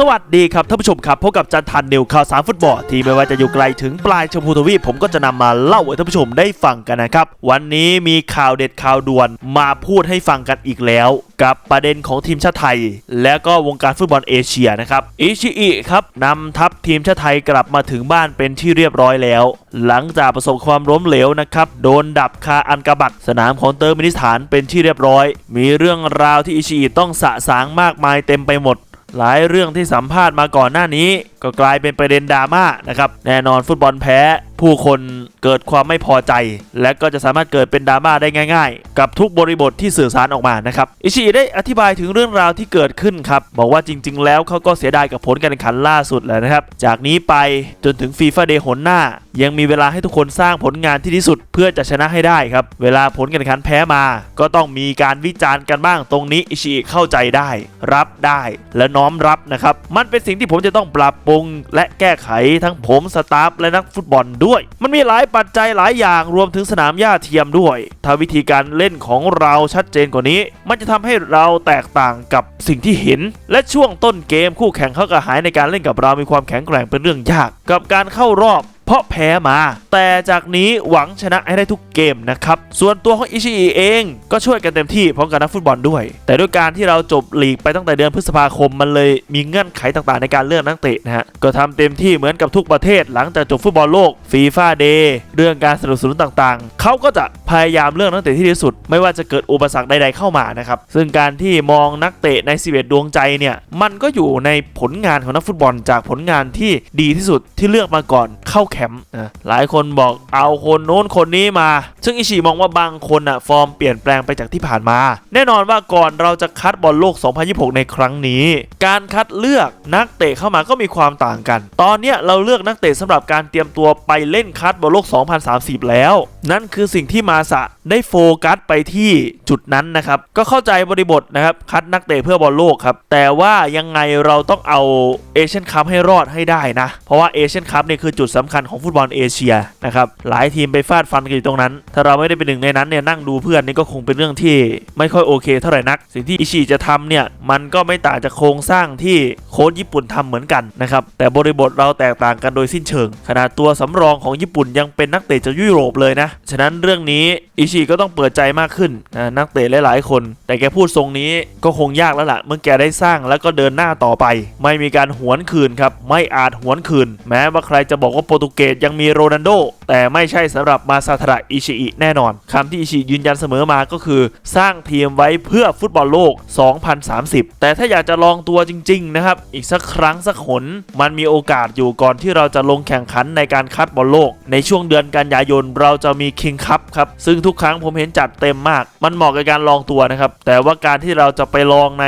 สวัสดีครับท่านผู้ชมครับพบกับจันทันนิวข่าวสารฟุตบอลที่ไม่ว่าจะอยู่ไกลถึงปลายชมพูทวีปผมก็จะนำมาเล่าให้ท่านผู้ชมได้ฟังกันนะครับ วันนี้มีข่าวเด็ดข่าวด่วนมาพูดให้ฟังกันอีกแล้ว กับประเด็นของทีมชาติไทย และก็วงการฟุตบอลเอเชียนะครับอิชิอิครับนำทัพทีมชาติไทยกลับมาถึงบ้านเป็นที่เรียบร้อยแล้ว หลังจากประสบความล้มเหลวนะครับโดนดับคาอันกบัตสนามของเติร์มินิสถานเป็นที่เรียบร้อย มีเรื่องราวที่อิชิอิต้องสะสางมากมายเต็มไปหมด หลายเรื่องที่สัมภาษณ์มาก่อนหน้านี้ ก็กลายเป็นประเด็นดราม่านะครับแน่นอนฟุตบอลแพ้ ผู้คนเกิดความไม่พอใจ และก็จะสามารถเกิดเป็นดราม่าได้ง่าย ๆ กับทุกบริบทที่สื่อสารออกมานะครับอิชิได้อธิบายถึงเรื่องราวที่เกิดขึ้นครับบอกว่าจริง ๆ แล้วเขาก็เสียดายกับผลการแข่งขันล่าสุดแล้วนะครับ จากนี้ไปจนถึงฟีฟ่าเดย์หนหน้า ยังมีเวลาให้ทุกคนสร้างผลงานที่ดีสุด เพื่อจะชนะให้ได้ครับ เวลาผลการแข่งขันแพ้มา ก็ต้องมีการวิจารณ์กันบ้างตรงนี้อิชิเข้าใจได้ รับได้และน้อมรับนะครับมันเป็นสิ่งที่ผมจะต้องปรับปรุงและแก้ไขทั้งผมสตาฟและนักฟุตบอลด้วยมันมีหลายปัจจัยหลายอย่างรวมถึงสนามหญ้าเทียมด้วย ถ้าวิธีการเล่นของเราชัดเจนกว่านี้ มันจะทำให้เราแตกต่างกับสิ่งที่เห็น และช่วงต้นเกมคู่แข่งเขากระหายในการเล่นกับเรามีความแข็งแกร่งเป็นเรื่องยาก กับการเข้ารอบ เพราะแพ้มา แต่จากนี้หวังชนะให้ได้ทุกเกมนะครับ ส่วนตัวของอิชิอิเองก็ช่วยกันเต็มที่พร้อมกับนักฟุตบอลด้วย แต่ด้วยการที่เราจบลีกไปตั้งแต่เดือนพฤษภาคมมันเลยมีเงื่อนไขต่างๆในการเลือกนักเตะนะฮะก็ทำเต็มที่เหมือนกับทุกประเทศหลังจากจบฟุตบอลโลกฟีฟ่าเดย์เรื่องการสนับสนุนต่างๆ เขาก็จะพยายามเลือกนักเตะที่ดีสุด ไม่ว่าจะเกิดอุปสรรคใดๆเข้ามานะครับซึ่งการที่มองนักเตะใน 11 ดวงใจเนี่ยมันก็อยู่ในผลงานของนักฟุตบอลจากผลงานที่ดีที่สุดที่เลือกมาก่อนเข้าแมป์นะหลายคนบอกเอาคนโน้นคนนี้มา ซึ่งอิชิมองว่าบางคนอะฟอร์มเปลี่ยนแปลงไปจากที่ผ่านมา แน่นอนว่าก่อนเราจะคัดบอลโลก 2026 ในครั้งนี้ การคัดเลือกนักเตะเข้ามาก็มีความต่างกัน ตอนเนี้ยเราเลือกนักเตะสำหรับการเตรียมตัวไปเล่นคัดบอลโลก 2030 แล้ว นั่นคือสิ่งที่มาสะได้โฟกัสไปที่จุดนั้นนะครับก็เข้าใจบริบทนะครับคัดนักเตะเพื่อบอลโลกครับแต่ว่ายังไงเราต้องเอาเอเชียนคัพให้รอดให้ได้นะ เพราะว่าเอเชียนคัพเนี่ยคือจุดสำคัญของฟุตบอลเอเชียนะครับหลายทีมไปฟาดฟันกันอยู่ตรงนั้น ถ้าเราไม่ได้เป็นหนึ่งในนั้นเนี่ยนั่งดูเพื่อนนี่ก็คงเป็นเรื่องที่ไม่ค่อยโอเคเท่าไหร่นัก สิ่งที่อิชิจะทำเนี่ยมันก็ไม่ต่างจากโครงสร้างที่โค้ชญี่ปุ่นทำเหมือนกันนะครับแต่บริบทเราแตกต่างกันโดยสิ้นเชิง ขนาดตัวสำรองของญี่ปุ่นยังเป็นนักเตะจากยุโรปเลยนะฉะนั้นเรื่องนี้อิชิก็ต้องเปิดใจมากขึ้นนะนักเตะหลายๆคน แต่แกพูดทรงนี้ก็คงยากแล้วล่ะเมื่อแกได้สร้างแล้วก็เดินหน้าต่อไป ไม่มีการหวนคืนครับไม่อาจหวนคืน แม้ว่าใครจะบอกว่าโปรตุเกสยังมีโรนัลโดแต่ไม่ใช่สำหรับมาซาทระอิชิอิแน่นอนคำที่อิชิยืนยันเสมอมาก็คือ สร้างทีมไว้เพื่อฟุตบอลโลก 2030 แต่ถ้าอยากจะลองตัวจริง ๆ นะครับ อีกสักครั้งสักหน มันมีโอกาสอยู่ก่อนที่เราจะลงแข่งขันในการคัดบอลโลก ในช่วงเดือนกันยายนเราจะมีคิงคัพครับ ซึ่งทุกครั้งผมเห็นจัดเต็มมาก มันเหมาะกับการลองตัวนะครับแต่ว่าการที่เราจะไปลองใน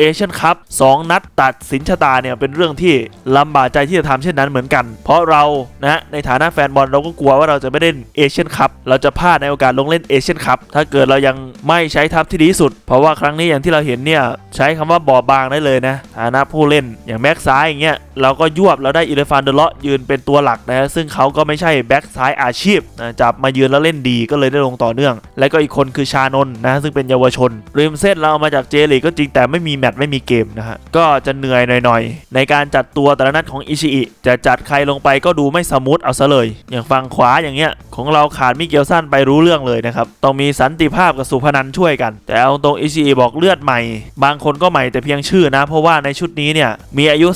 เอเชียนคัพ2นัดตัดสินชะตาเนี่ยเป็นเรื่องที่ลำบากใจที่จะทำเช่นนั้นเหมือนกัน เพราะเรานะในฐานะแฟนบอลเราก็กลัวว่าเราจะไม่เล่นเอเชียนคัพเราจะพลาดในโอกาสลงเล่นเอเชียนคัพถ้าเกิดเรายังไม่ใช้ทัพที่ดีสุด เพราะว่าครั้งนี้อย่างที่เราเห็นเนี่ยใช้คำว่าบอบบางได้เลยนะฐานะผู้เล่นอย่างแบ็กซ้ายอย่างเงี้ยเราก็ยวบเราได้อิเลฟานเดเลาะยืนเป็นตัวหลักนะซึ่งเขาก็ไม่ใช่แบ็กซ้ายอาชีพนะจับมายืนแล้วเล่นดีก็เลยได้ลงต่อเนื่อง และก็อีกคนคือชานนนะซึ่งเป็นเยาวชนริมเส้นเราเอามาจากเจลีกก็จริงแต่ไม่มีแมตช์ไม่มีเกมนะฮะก็จะเหนื่อยหน่อยๆ ในการจัดตัวแต่ละนัดของอิชิอิจะจัดใครลงไปก็ดูไม่สมูทเอาซะเลย อย่างฝั่งขวาอย่างเงี้ยของเราขาดมิเกลสันไปรู้เรื่องเลยนะครับต้องมีสันติภาพกับสุพนันช่วยกัน แต่เอาตรงอิชิอิบอกเลือดใหม่ บางคนก็ใหม่แต่เพียงชื่อนะ เพราะว่าในชุดนี้เนี่ยมีอายุ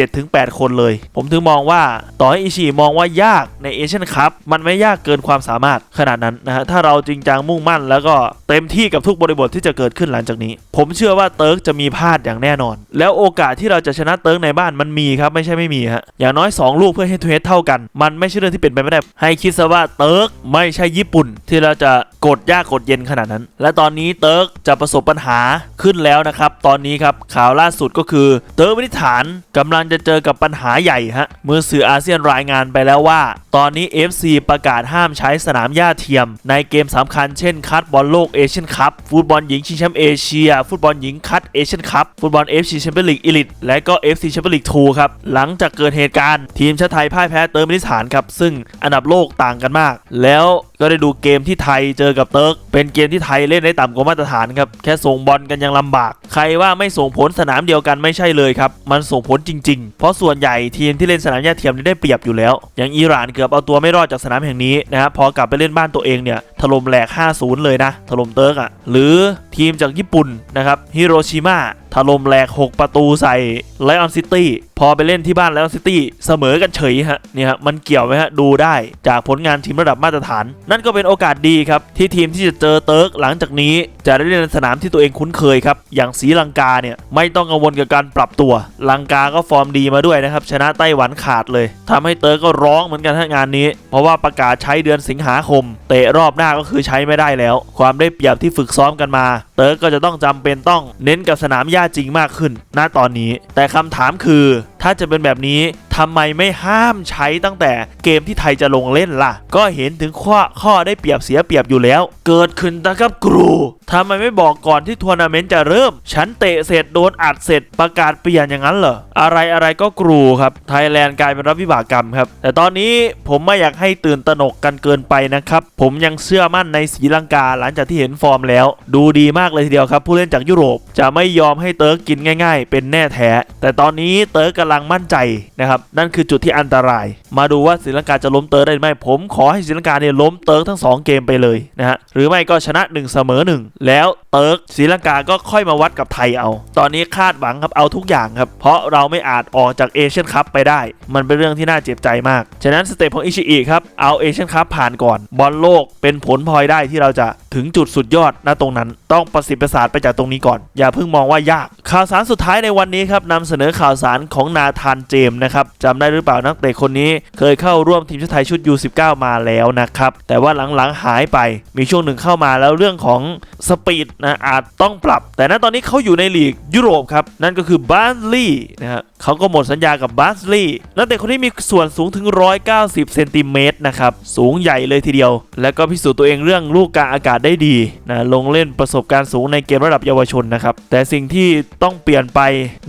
37-8 คนเลย ผมถึงมองว่าต่อให้อิชิอิมองว่ายากในเอเชียนคัพมันไม่ยากเกินความสามารถขนาดนั้นนะฮะถ้าเราจริงจังมุ่งมั่น แล้วก็เต็มที่กับทุกบริบทที่จะเกิดขึ้นหลังจากนี้ ผมเชื่อว่าเติร์กจะมีพลาดอย่างแน่นอน แล้วโอกาสที่เราจะชนะเติร์กในบ้านมันมีครับไม่ใช่ไม่มีฮะอย่างน้อย 2 ลูกเพื่อให้ทเฮดเท่ากัน มันไม่ใช่เรื่องที่เป็นไปไม่ได้ ให้คิดซะว่าเติร์กไม่ใช่ญี่ปุ่น ที่เราจะกดยากกดเย็นขนาดนั้น และตอนนี้เติร์กจะประสบปัญหาขึ้นแล้วนะครับตอนนี้ครับข่าวล่าสุดก็คือเติร์กวินิฐานกำลังจะเจอกับปัญหาใหญ่ฮะเมื่อสื่ออาเซียนรายงานไปแล้วว่า ตอนนี้ FC ประกาศห้ามใช้สนามหญ้าเทียม ในเกมสำคัญเช่นคัดบอลโลกเอเชียนคัพฟุตบอลหญิงชิงแชมป์เอเชีย ฟุตบอลหญิงคัดเอเชียนคัพฟุตบอล FC แชมเปี้ยนลีกอีลิทและก็ FC แชมเปี้ยนลีก2ครับ หลังจากเกิดเหตุการณ์ ทีมชาติไทยพ่ายแพ้เติร์กมินิสถานครับ ซึ่งอันดับโลกต่างกันมาก แล้วก็ได้ดูเกมที่ไทยเจอกับเติร์กเป็นเกมที่ไทยเล่นได้ต่ำกว่ามาตรฐานครับแค่ส่งบอลกันยังลำบาก ใครว่าไม่ส่งผลสนามเดียวกันไม่ใช่เลยครับ มันส่งผลจริง ๆ เพราะส่วนใหญ่ทีมที่เล่นสนามหญ้าเทียมนี่ได้เปรียบอยู่แล้ว อย่างอิหร่านเกือบเอาตัวไม่รอดจากสนามแห่งนี้นะครับพอกลับไปเล่นบ้านตัวเองเนี่ยถล่มแหลก 5-0 เลยนะถล่มเติร์กอะหรือทีมจากญี่ปุ่นนะครับฮิโรชิมา ถล่มแหลก 6 ประตูใส่ไลออนซิตี้พอไปเล่นที่บ้านไลออนซิตี้เสมอกันเฉยฮะเนี่ยฮะมันเกี่ยวไหมฮะดูได้จากผลงานทีมระดับมาตรฐาน นั่นก็เป็นโอกาสดีครับ ที่ทีมที่จะเจอเติร์กหลังจากนี้ จะได้เล่นสนามที่ตัวเองคุ้นเคยครับอย่างศรีลังกาเนี่ยไม่ต้องกังวลกับการปรับตัว ลังกาก็ฟอร์มดีมาด้วยนะครับชนะไต้หวันขาดเลยทำให้เติร์กก็ร้องเหมือนกันทั้งงานนี้ เพราะว่าประกาศใช้เดือนสิงหาคม เตะรอบหน้าก็คือใช้ไม่ได้แล้ว ความได้เปรียบที่ฝึกซ้อมกันมา เติร์กก็จะต้องจำเป็นต้องเน้นกับสนามหญ้าจริงมากขึ้นณตอนนี้ แต่คำถามคือถ้าจะเป็นแบบนี้ทำไมไม่ห้ามใช้ตั้งแต่เกมที่ไทยจะลงเล่นล่ะ ก็เห็นถึงข้อข้อได้เปรียบเสียเปรียบอยู่แล้ว เกิดขึ้นนะครับครูทำไมไม่บอกก่อนที่ทัวร์นาเมนต์จะเริ่ม ฉันเตะเสร็จโดนอัดเสร็จประกาศเปลี่ยนอย่างนั้นเหรอ อะไรอะไรก็กรูครับ ไทยแลนด์กลายเป็นรับวิบากกรรมครับ แต่ตอนนี้ผมไม่อยากให้ตื่นตระหนกกันเกินไปนะครับ ผมยังเชื่อมั่นในศรีลังกาหลังจากที่เห็นฟอร์มแล้ว ดูดีมากเลยทีเดียวครับ ผู้เล่นจากยุโรปจะไม่ยอมให้เติร์กกินง่าย ๆ เป็นแน่แท้ แต่ตอนนี้เติร์กกำลังมั่นใจนะครับนั่นคือจุดที่อันตราย มาดูว่าศรีลังกาจะล้มเติร์กได้ไหมผม ขอให้ศรีลังกาเนี่ยล้มเติร์กทั้งสองเกมไปเลยนะฮะหรือไม่ก็ชนะ 1 เสมอ 1 แล้วเติร์กศรีลังกาก็ค่อยมาวัดกับไทยเอา ตอนนี้คาดหวังครับเอาทุกอย่างครับเพราะเราไม่อาจออกจากเอเชียนคัพไปได้ มันเป็นเรื่องที่น่าเจ็บใจมากฉะนั้นสเตปของอิชิอิครับเอาเอเชียนคัพผ่านก่อนบอลโลกเป็นผลพลอยได้ที่เราจะถึงจุดสุดยอดณตรงนั้น ต้องประสิทธิ์ประสาทไปจากตรงนี้ก่อน อย่าเพิ่งมองว่ายากข่าวสารสุดท้ายในวันนี้ครับนำเสนอข่าวสารของนาธานเจมส์นะครับจำได้หรือเปล่านักเตะคนนี้ เคยเข้าร่วมทีมชาติไทยชุด U19 มาแล้วนะครับ แต่ว่าหลังๆหายไปมีช่วงหนึ่งเข้ามาแล้วเรื่องของสปีดนะอาจต้องปรับ แต่ณตอนนี้เขาอยู่ในลีกยุโรปครับ นั่นก็คือบาสลีย์นะฮะเขาก็หมดสัญญากับบาสลีย์นักเตะคนนี้มีส่วนสูงถึง 190 เซนติเมตรนะครับ สูงใหญ่เลยทีเดียว แล้วก็พิสูจน์ตัวเองเรื่องลูกกลางอากาศได้ดีนะลงเล่นประสบการณ์สูงในเกมระดับเยาวชนนะครับ แต่สิ่งที่ต้องเปลี่ยนไป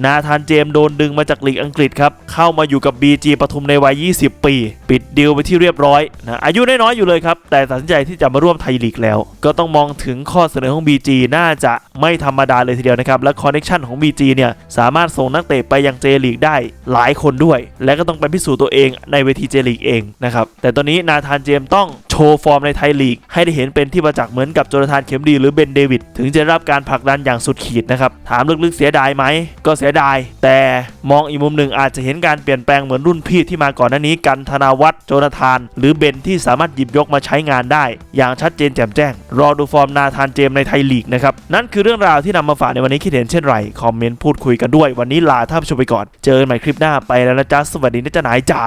นาธานเจมส์โดนดึงมาจากลีกอังกฤษครับ เข้ามาอยู่กับ BG ปทุมในวัย 20 ปี ปิดดีลไปที่เรียบร้อยนะอายุน้อยๆอยู่เลยครับแต่ตัดสินใจที่จะมาร่วมไทยลีกแล้ว ก็ต้องมองถึงข้อเสนอของ BG น่าจะไม่ธรรมดาเลยทีเดียวนะครับและคอนเน t ชันของ BG เนี่ยสามารถส่งนักเตะไปยังเจลีกได้หลายคนด้วย และก็ต้องไปพิสูจน์ตัวเองในเวทีเจลีกเองนะครับแต่ตอนนี้นาธานเจมส์ต้อง ว์ฟอร์มในไทยลีก ให้ได้เห็นเป็นที่ประจักษ์เหมือนกับโจนาธานเข็มดีหรือเบนเดวิดถึงจะรับการผลักดันอย่างสุดขีดนะครับ ถามลึกๆเสียดายไหม ก็เสียดาย แต่มองอีกมุมหนึ่งอาจจะเห็นการเปลี่ยนแปลงเหมือนรุ่นพี่ที่มาก่อนหน้านี้กันธนาวัฒน์โจนาธาน หรือเบนที่สามารถหยิบยกมาใช้งานได้ อย่างชัดเจนแจ่มแจ้ง รอดูฟอร์มนาธานเจมในไทยลีกนะครับนั่นคือเรื่องราวที่นำมาฝากในวันนี้คิดเห็นเช่นไรคอมเมนต์พูดคุยกันด้วย วันนี้ลาท่านผู้ชมไปก่อน เจอกันใหม่คลิปหน้าไปแล้วนะจ๊ะสวัสดีนะจ๊ะนายจ๋า